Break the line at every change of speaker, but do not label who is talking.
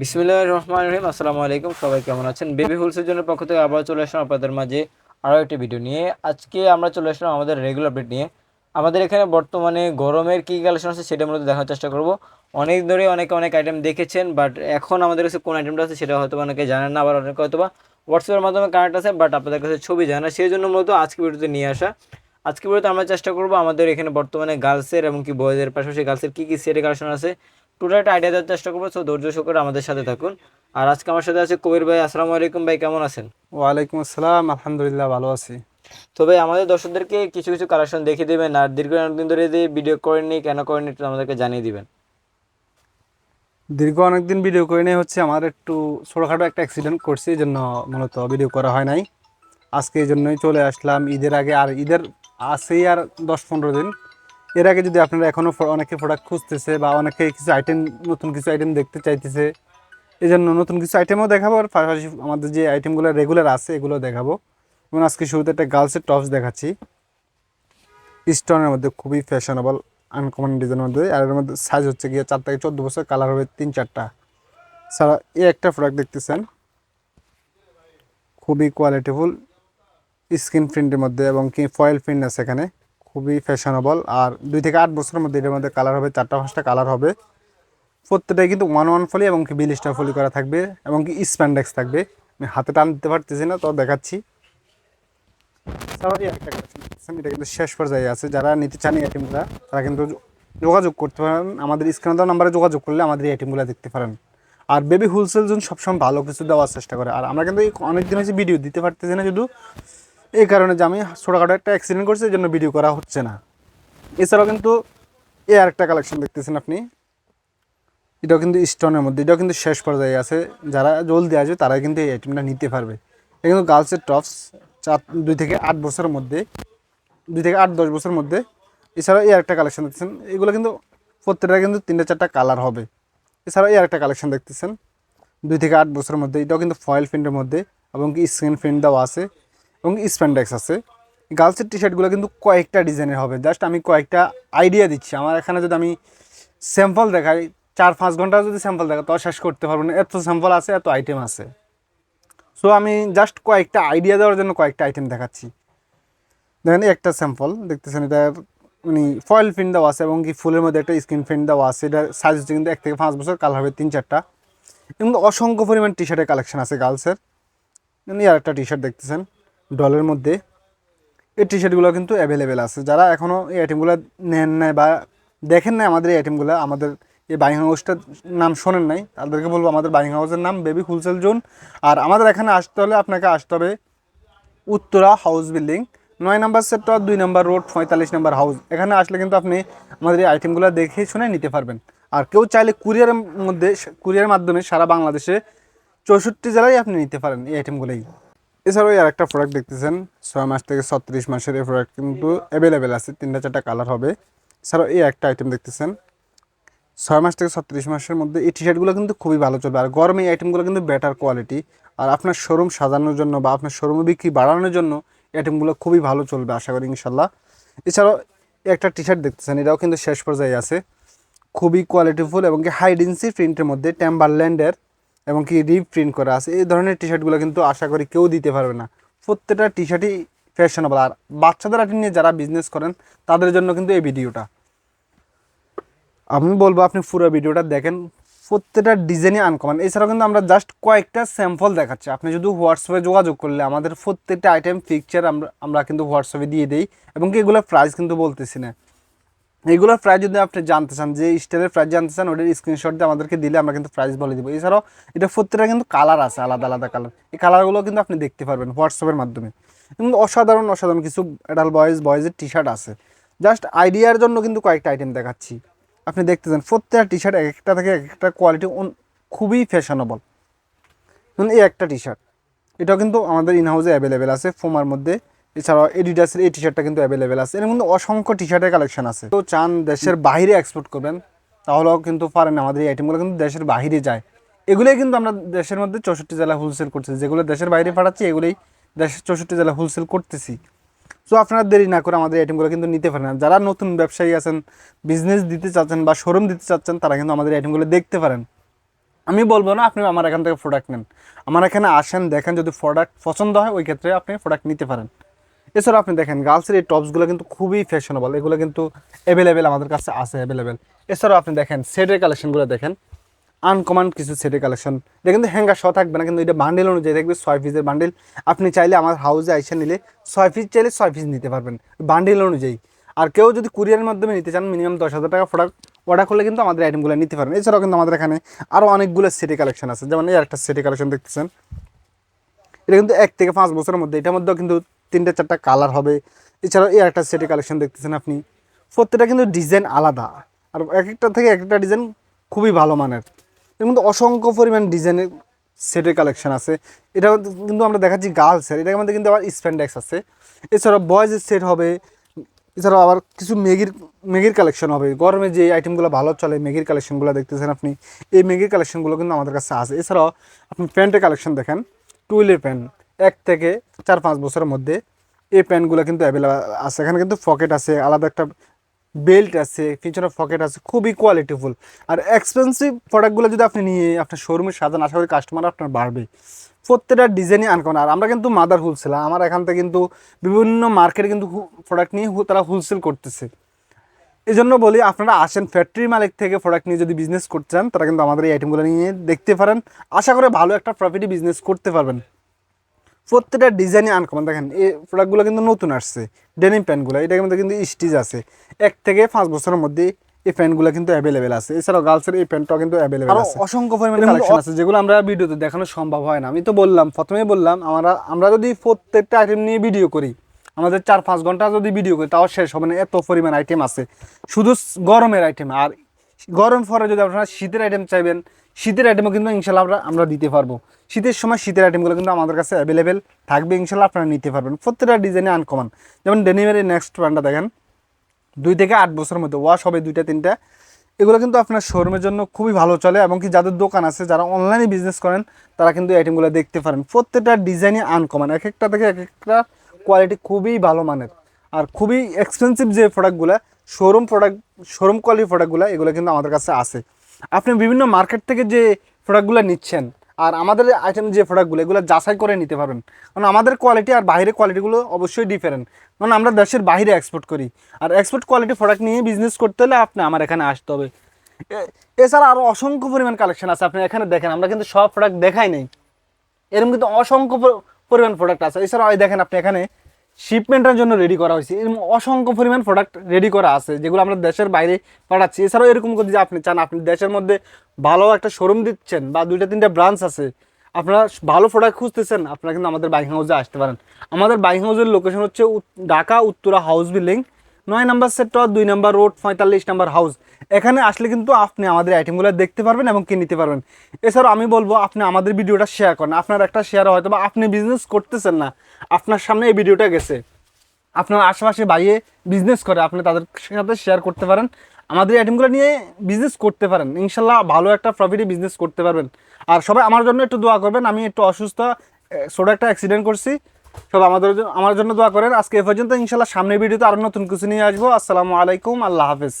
বিসমিল্লাহ রহমান রহিম। আসসালামু আলাইকুম, সবাই কেমন আছেন? বেবি হুলসের জন্য পক্ষ থেকে আবার চলে আসলাম আপনাদের মাঝে আরও একটি ভিডিও নিয়ে। আজকে আমরা চলে আসলাম আমাদের রেগুলার আপডেট নিয়ে। আমাদের এখানে বর্তমানে গরমের কী কালেকশন আছে সেটা মূলত দেখার চেষ্টা করব। অনেক ধরে অনেকে অনেক আইটেম দেখেছেন বাট এখন আমাদের কাছে কোন আইটেমটা আছে সেটা হয়তো অনেকে জানেন না, আবার অনেকে হয়তো বা হোয়াটসঅ্যাপের মাধ্যমে কানেক্ট আছে বাট আপনাদের কাছে ছবি যায় না। সেই জন্য মূলত আজকে ভিডিওতে নিয়ে আসা। আজকে ভিডিওতে আমরা চেষ্টা করব আমাদের এখানে বর্তমানে গার্লসের এবং কি বয়েজের পাশাপাশি গার্লসের কী কী সেটের কালেকশন আছে টোটাল একটা আইডিয়া দেওয়ার চেষ্টা করব সো ধৈর্য সহকারে আমাদের সাথে থাকুন। আর আজকে আমার সাথে আছে কবির ভাই আসসালামু আলাইকুম ভাই কেমন আছেন?
ওয়ালাইকুম আসসালাম আলহামদুলিল্লাহ ভালো আছি।
তো ভাই আমাদের দর্শকদেরকে কিছু কিছু কালেকশন দেখিয়ে দেবেন আর দীর্ঘ অনেকদিন ধরে যে ভিডিও করেননি কেন করেননি একটু আমাদেরকে জানিয়ে দিবেন।
দীর্ঘ অনেকদিন ভিডিও করে নিয়ে হচ্ছে আমার একটু ছোটোখাটো একটা অ্যাক্সিডেন্ট করছে এই জন্য মূলত ভিডিও করা হয় নাই। আজকে এই জন্যই চলে আসলাম ঈদের আগে আর ঈদের আছেই আর দশ পনেরো দিন। এর আগে যদি আপনারা এখনও অনেকে প্রোডাক্ট খুঁজতেছে বা অনেকে কিছু আইটেম নতুন কিছু আইটেম দেখতে চাইতেছে এই জন্য নতুন কিছু আইটেমও দেখাবো আর পাশাপাশি আমাদের যে আইটেমগুলো রেগুলার আছে, এগুলো দেখাবো। যেমন আজকে শুরুতে একটা গার্লসের টপস দেখাচ্ছি। স্টোনের মধ্যে খুবই ফ্যাশনেবল আনকমন ডিজাইনের মধ্যে। আর এর মধ্যে সাইজ হচ্ছে গিয়ে চার থেকে চোদ্দ বছর কালার হবে তিন চারটা। সারা এই একটা প্রোডাক্ট দেখতেছেন। খুবই কোয়ালিটিফুল স্ক্রিন প্রিন্টের মধ্যে এবং কি ফয়েল প্রিন্ট আছে এখানে। খুবই ফ্যাশনেবল আর দুই থেকে আট বছরের মধ্যে এটার মধ্যে কালার হবে, চারটা পাঁচটা কালার হবে। প্রত্যেকটাই কিন্তু ওয়ান ওয়ান ফলি এবং কি বিল স্টার ফলি করা থাকবে এবং কি স্প্যান্ডেক্স থাকবে। আমি হাতে টান দিতে পারতেছি না, তো দেখাচ্ছি। এটা কিন্তু শেষ পর্যায়ে আছে। যারা নিতে চান এই আইটেমগুলো তারা কিন্তু যোগাযোগ করতে পারেন। আমাদের স্ক্রিনে দেওয়া নাম্বারে যোগাযোগ করলে আমাদের এই আইটেমগুলো দেখতে পারেন। আর বেবি হোলসেল জোন সবসময় ভালো কিছু দেওয়ার চেষ্টা করে। আর আমরা কিন্তু অনেক দিন হয়েছে ভিডিও দিতে পারতেছি না, শুধু এই কারণে যে আমি ছোটোখাটো একটা অ্যাক্সিডেন্ট করছি, এই জন্য ভিডিও করা হচ্ছে না। এছাড়াও কিন্তু এ আর একটা কালেকশন দেখতেছেন আপনি। এটাও কিন্তু স্টোনের মধ্যে, এটাও কিন্তু শেষ পর্যায়ে আছে। যারা জলদি আসবে তারা কিন্তু এই আইটেমটা নিতে পারবে। এটা কিন্তু গার্লসের টপস চার, দুই থেকে আট বছরের মধ্যে, দুই থেকে আট, দশ বছরের মধ্যে। এছাড়াও এই একটা কালেকশন দেখতেছেন, এগুলো কিন্তু প্রত্যেকটা কিন্তু তিনটা চারটা কালার হবে। এছাড়াও এই একটা কালেকশন দেখতেছেন, দুই থেকে আট বছরের মধ্যে। এটাও কিন্তু ফয়েল প্রিন্টের মধ্যে এবং কি স্ক্রিন প্রিন্ট দেওয়া আছে। এবং স্প্যান্ডেক্স আছে। গার্লসের টি শার্টগুলো কিন্তু কয়েকটা ডিজাইনের হবে। জাস্ট আমি কয়েকটা আইডিয়া দিচ্ছি। আমার এখানে যদি আমি স্যাম্পল দেখাই, চার পাঁচ ঘণ্টা যদি স্যাম্পল দেখা তো শেষ করতে পারব না। এত স্যাম্পল আছে, এত আইটেম আছে। সো আমি জাস্ট কয়েকটা আইডিয়া দেওয়ার জন্য কয়েকটা আইটেম দেখাচ্ছি। দেখেন একটা স্যাম্পল দেখতেছেন, এটা মানে ফয়েল প্রিন্ট দেওয়া আছে এবং কি ফুলের মধ্যে একটা স্ক্রিন প্রিন্ট দেওয়া আছে। এটা সাইজ হচ্ছে কিন্তু এক থেকে পাঁচ বছর কালার হবে তিন চারটা। এবং অসংখ্য পরিমাণ টি শার্টের কালেকশন আছে গার্লসের। আর একটা টি শার্ট দেখতেছেন। ডলের মধ্যে, এই টি শার্টগুলো কিন্তু অ্যাভেলেবেল আছে। যারা এখনও এই আইটেমগুলো নেন নাই বা দেখেন নাই আমাদের এই আইটেমগুলো আমাদের এই বাইং হাউসটার নাম শোনেন নাই, তাদেরকে বলব আমাদের বাইং হাউসের নাম বেবি হোলসেল জোন আর আমাদের এখানে আসতে হলে আপনাকে আসতে হবে উত্তরা হাউস বিল্ডিং নয় নাম্বার সেক্টর, দুই নাম্বার রোড পঁয়তাল্লিশ নম্বর হাউস এখানে আসলে কিন্তু আপনি আমাদের এই আইটেমগুলো দেখে শুনে নিতে পারবেন। আর কেউ চাইলে কুরিয়ারের মধ্যে কুরিয়ারের মাধ্যমে সারা বাংলাদেশে চৌষট্টি জেলায় আপনি নিতে পারেন এই আইটেমগুলোই এছাড়াও আর একটা প্রোডাক্ট দেখতেছেন, ছয় মাস থেকে ছত্রিশ মাসের এই প্রোডাক্ট কিন্তু অ্যাভেলেবেল আছে, তিনটা চারটা কালার হবে। এছাড়াও এই একটা আইটেম দেখতেছেন, ছয় মাস থেকে ছত্রিশ মাসের মধ্যে এই টি শার্টগুলো কিন্তু খুবই ভালো চলবে। আর গরমে এই আইটেমগুলো কিন্তু বেটার কোয়ালিটি আর আপনার শোরুম সাজানোর জন্য বা আপনার শোরুমে বিক্রি বাড়ানোর জন্য এই আইটেমগুলো খুবই ভালো চলবে, আশা করি ইনশাল্লাহ এছাড়াও একটা টি শার্ট দেখতেছেন, এটাও কিন্তু শেষ পর্যায়ে আছে। খুবই কোয়ালিটিফুল এবং হাইডেন্সি প্রিন্টের মধ্যে টেম্বারল্যান্ডের এবং কি রিপ প্রিন্ট করা আছে। এই ধরনের টি শার্টগুলো কিন্তু আশা করি কেউ দিতে পারবে না। প্রত্যেকটা টি শার্টই ফ্যাশনেবল আর বাচ্চাদের আইটেম নিয়ে যারা বিজনেস করেন, তাদের জন্য কিন্তু এই ভিডিওটা আমি বলব, আপনি পুরো ভিডিওটা দেখেন। প্রত্যেকটা ডিজাইনই আনকমন এছাড়াও কিন্তু আমরা জাস্ট কয়েকটা স্যাম্পল দেখাচ্ছি। আপনি যদি হোয়াটসঅ্যাপে যোগাযোগ করলে, আমাদের প্রত্যেকটা আইটেম পিকচার আমরা আমরা কিন্তু হোয়াটসঅ্যাপে দিয়ে দিই। এবং কি এগুলোর প্রাইস কিন্তু বলতেছি না। এইগুলোর প্রাইস যদি আপনি জানতে চান, যে স্টাইলের প্রাইস জানতে চান, ওটার স্ক্রিনশট দিয়ে আমাদেরকে দিলে আমরা কিন্তু প্রাইস বলে দিব। এছাড়াও এটা প্রত্যেকটা কিন্তু কালার আছে, আলাদা আলাদা কালার এই কালারগুলো কিন্তু আপনি দেখতে পারবেন হোয়াটসঅ্যাপের মাধ্যমে। কিন্তু অসাধারণ অসাধারণ কিছু অ্যাডাল বয়েজ বয়েজের টি শার্ট আছে। জাস্ট আইডিয়ার জন্য কিন্তু কয়েকটা আইটেম দেখাচ্ছি। আপনি দেখতে চান, প্রত্যেকটা টি শার্ট এক একটা থেকে এক একটা কোয়ালিটি খুবই ফ্যাশনেবল এই একটা টি শার্ট এটাও কিন্তু আমাদের ইনহাউসে অ্যাভেলেবেল আছে ফোমার মধ্যে। এছাড়াও এডিডাসের এই টি শার্টটা কিন্তু অ্যাভেলেবেল আছে। এর মধ্যে অসংখ্য টি শার্টের কালেকশন আছে। তো চান দেশের বাইরে এক্সপোর্ট করবেন, তাহলেও কিন্তু পারেন আমাদের এই আইটেমগুলো কিন্তু দেশের বাইরে যায়। এগুলোই কিন্তু আমরা দেশের মধ্যে চৌষট্টি জেলা হোলসেল করতেছি। যেগুলো দেশের বাইরে পাঠাচ্ছি, এগুলোই দেশের চৌষট্টি জেলা হোলসেল করতেছি। সো আপনারা দেরি না করে আমাদের আইটেমগুলো কিন্তু নিতে পারেন। যারা নতুন ব্যবসায়ী আছেন বিজনেস দিতে চাচ্ছেন বা শোরুম দিতে চাচ্ছেন, তারা কিন্তু আমাদের আইটেমগুলো দেখতে পারেন। আমি বলব না, আপনি আমার এখান থেকে প্রোডাক্ট নেন। আমার এখানে আসেন, দেখেন যদি প্রোডাক্ট পছন্দ হয়, ওই ক্ষেত্রে আপনি প্রোডাক্ট নিতে পারেন। এছাড়া আপনি দেখেন গার্লসের এই টপসগুলো কিন্তু খুবই ফ্যাশনেবল এগুলো কিন্তু অ্যাভেলেবেল আমাদের কাছে আছে অ্যাভেলেবেল এছাড়াও আপনি দেখেন সেটের কালেকশনগুলো দেখেন আনকমন কিছু সেটের কালেকশন এটা কিন্তু হ্যাঙ্গার সহ থাকবে না, কিন্তু এটা বান্ডেল অনুযায়ী দেখবে ছয় পিসের বান্ডেল আপনি চাইলে আমার হাউসে আইসে নিলে ছয় পিস চাইলে ছয় পিস নিতে পারবেন বান্ডেল অনুযায়ী। আর কেউ যদি কুরিয়ারের মাধ্যমে নিতে চান মিনিমাম দশ হাজার টাকা প্রোডাক্ট অর্ডার করলে কিন্তু আমাদের আইটেমগুলো নিতে পারবেন। এছাড়াও কিন্তু আমাদের এখানে আরও অনেকগুলো সেটি কালেকশন আছে, যেমন এই একটা সেটি কালেকশন দেখতেছেন। এটা কিন্তু এক থেকে পাঁচ বছরের মধ্যে। এটার মধ্যেও কিন্তু তিনটে চারটা কালার হবে। এছাড়াও এই একটা সেটি কালেকশন দেখতেছেন আপনি। প্রত্যেকটা কিন্তু ডিজাইন আলাদা। আর এক একটা থেকে এক একটা ডিজাইন খুবই ভালো মানের। এর মধ্যে অসংখ্য পরিমাণ ডিজাইনের সেটের কালেকশন আছে। এটা কিন্তু আমরা দেখাচ্ছি গার্লসের এটার মধ্যে কিন্তু আবার স্প্যান্ডেক্স আছে। এছাড়াও বয়েজের সেট হবে। এছাড়াও আবার কিছু মেগির মেগির কালেকশন হবে। গরমে যে আইটেমগুলো ভালো চলে মেগির কালেকশনগুলো দেখতেছেন আপনি। এই মেগির কালেকশনগুলো কিন্তু আমাদের কাছে আছে। এছাড়াও আপনি প্যান্টের কালেকশন দেখেন। টুইলের প্যান্ট এক থেকে চার পাঁচ বছরের মধ্যে এই প্যান্টগুলো কিন্তু অ্যাভেলেবেল আছে। এখানে কিন্তু পকেট আছে, আলাদা একটা বেল্ট আছে, পিছনে পকেট আছে, খুবই কোয়ালিটিফুল আর এক্সপেন্সিভ প্রোডাক্টগুলো যদি আপনি নিয়ে আপনার শোরুমে সাজান, আশা করি কাস্টমার আপনার বাড়বে। প্রত্যেকটা ডিজাইনই আনকমন আর আমরা কিন্তু মাদার হোলসেলার আমার এখান থেকে কিন্তু বিভিন্ন মার্কেটে কিন্তু প্রোডাক্ট নিয়ে তারা হোলসেল করতেছে। এই জন্য বলি আপনারা আসেন ফ্যাক্টরি মালিক থেকে প্রোডাক্ট নিয়ে যদি বিজনেস করতে চান তারা কিন্তু আমাদের এই আইটেমগুলো নিয়ে দেখতে পারেন। আশা করে ভালো একটা প্রফিটে বিজনেস করতে পারবেন। প্রত্যেকটা ডিজাইনই আনকমন দেখেন এই প্রোডাক্টগুলো কিন্তু নতুন আসছে ডেনিম প্যান্টগুলো এটার মধ্যে কিন্তু স্টিচ আছে। এক থেকে পাঁচ বছরের মধ্যে এই প্যান্টগুলো কিন্তু অ্যাভেলেবেল আছে। এছাড়াও গার্লসের এই প্যান্টটাও কিন্তু অ্যাভেলেবেল আছে। অসংখ্য পরিমাণে কালেকশন আছে যেগুলো আমরা ভিডিওতে দেখানো সম্ভব হয় না। আমি তো বললাম প্রথমেই বললাম আমরা আমরা যদি প্রত্যেকটা আইটেম নিয়ে ভিডিও করি আমাদের চার পাঁচ ঘণ্টা যদি ভিডিও করি, তাও শেষ হবে না। এত পরিমাণ আইটেম আছে। শুধু গরমের আইটেম আর গরম পরে যদি আপনারা শীতের আইটেম চাইবেন, শীতের আইটেমও কিন্তু ইনশাল্লাহ আমরা আমরা দিতে পারব। শীতের সময় শীতের আইটেমগুলো কিন্তু আমাদের কাছে অ্যাভেলেবেল থাকবে, ইনশাল্লাহ আপনারা নিতে পারবেন। প্রত্যেকটা ডিজাইনে আনকমন যেমন ডেনিমের নেক্সট ব্র্যান্ডটা দেখেন। দুই থেকে আট বছরের মধ্যে ওয়াশ হবে দুইটা, তিনটা। এগুলো কিন্তু আপনার শোরুমের জন্য খুবই ভালো চলে, এবং কি যাদের দোকান আছে, যারা অনলাইনে বিজনেস করেন, তারা কিন্তু আইটেমগুলো দেখতে পারেন। প্রত্যেকটা ডিজাইনই আনকমন এক একটা থেকে এক একটা কোয়ালিটি খুবই ভালো মানের। আর খুবই এক্সপেন্সিভ যে প্রোডাক্টগুলো শোরুম প্রোডাক্ট শোরুম কোয়ালিটির প্রোডাক্টগুলো এগুলো কিন্তু আমাদের কাছে আছে। আপনি বিভিন্ন মার্কেট থেকে যে প্রোডাক্টগুলো নিচ্ছেন, আর আমাদের আইটেম যে প্রোডাক্টগুলো এগুলো যাচাই করে নিতে পারবেন। কারণ আমাদের কোয়ালিটি আর বাইরের কোয়ালিটিগুলো অবশ্যই ডিফারেন্ট কারণ আমরা দেশের বাইরে এক্সপোর্ট করি। আর এক্সপোর্ট কোয়ালিটি প্রোডাক্ট নিয়ে বিজনেস করতে হলে আপনি আমার এখানে আসতে হবে। এছাড়া আরও অসংখ্য পরিমাণ কালেকশন আছে। আপনি এখানে দেখেন, আমরা কিন্তু সব প্রোডাক্ট দেখাই নেই। এরকম কিন্তু অসংখ্য পরিমাণ প্রোডাক্ট আছে। এছাড়াও দেখেন আপনি এখানে শিপমেন্টের জন্য রেডি করা হয়েছে। এরকম অসংখ্য পরিমাণ প্রোডাক্ট রেডি করা আছে, যেগুলো আমরা দেশের বাইরে পাঠাচ্ছি। এছাড়াও এরকম যদি আপনি চান, আপনি দেশের মধ্যে ভালো একটা শোরুম দিচ্ছেন বা দুইটা, তিনটা ব্রাঞ্চ আছে, আপনারা ভালো প্রোডাক্ট খুঁজতেছেন, আপনারা কিন্তু আমাদের বাইক হাউসে আসতে পারেন। আমাদের বাইক হাউসের লোকেশন হচ্ছে ঢাকা উত্তরা হাউস বিল্ডিং নয় নাম্বার সেক্টর দুই নাম্বার রোড পঁয়তাল্লিশ নাম্বার হাউস এখানে আসলে কিন্তু আপনি আমাদের আইটেমগুলো দেখতে পারবেন এবং কি নিতে পারবেন। এছাড়াও আমি বলব, আপনি আমাদের ভিডিওটা শেয়ার করেন। আপনার একটা শেয়ার হয়তো বা আপনি বিজনেস করতেছেন না। আপনার সামনে এই ভিডিওটা গেছে। আপনার আশেপাশে বাইরে বিজনেস করে, আপনি তাদের সাথে শেয়ার করতে পারেন। আমাদের আইটেমগুলো নিয়ে বিজনেস করতে পারেন। ইনশাল্লাহ ভালো একটা প্রফিটে বিজনেস করতে পারবেন। আর সবাই আমার জন্য একটু দোয়া করবেন। আমি একটু অসুস্থ ছোট একটা অ্যাক্সিডেন্ট করছি। সব আমাদের আমার জন্য দোয়া করেন। আজকে এ পর্যন্ত। ইনশাল্লাহ সামনের ভিডিওতে আরও নতুন কিছু নিয়ে আসব। আসসালামু আলাইকুম। আল্লাহ হাফেজ।